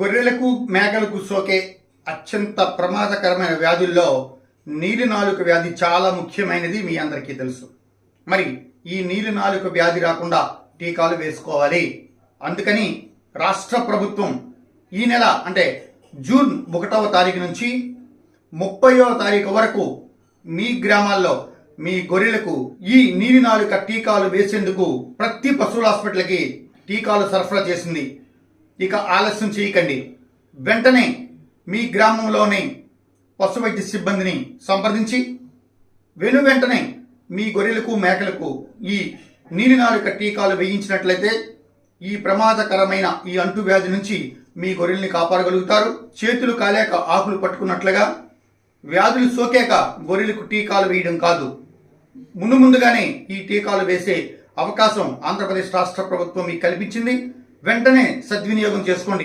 గొర్రెలకు మేకలకు సోకే అత్యంత ప్రమాదకరమైన వ్యాధుల్లో నీలి నాలుక వ్యాధి చాలా ముఖ్యమైనది మీ అందరికీ తెలుసు. మరి ఈ నీలి నాలుక వ్యాధి రాకుండా టీకాలు వేసుకోవాలి. అందుకని రాష్ట్ర ప్రభుత్వం ఈ నెల అంటే జూన్ ఒకటవ తారీఖు నుంచి ముప్పైవ తారీఖు వరకు మీ గ్రామాల్లో మీ గొర్రెలకు ఈ నీలి నాలుక టీకాలు వేసేందుకు ప్రతి పశువుల హాస్పిటల్కి టీకాలు సరఫరా చేసింది ఇక ఆలస్యం చేయకండి. వెంటనే మీ గ్రామంలోని పశు వైద్య సిబ్బందిని సంప్రదించి వెను వెంటనే మీ గొర్రెలకు మేకలకు ఈ నీలినాలుక టీకాలు వేయించినట్లయితే ఈ ప్రమాదకరమైన ఈ అంటువ్యాధి నుంచి మీ గొర్రెల్ని కాపాడగలుగుతారు. చేతులు కాలేక ఆకులు పట్టుకున్నట్లుగా వ్యాధులు సోకాక గొర్రెలకు టీకాలు వేయడం కాదు. ముందు ముందుగానే ఈ టీకాలు వేసే అవకాశం ఆంధ్రప్రదేశ్ రాష్ట్ర ప్రభుత్వం మీకు కల్పించింది. వెంటనే సద్వినియోగం చేసుకోండి.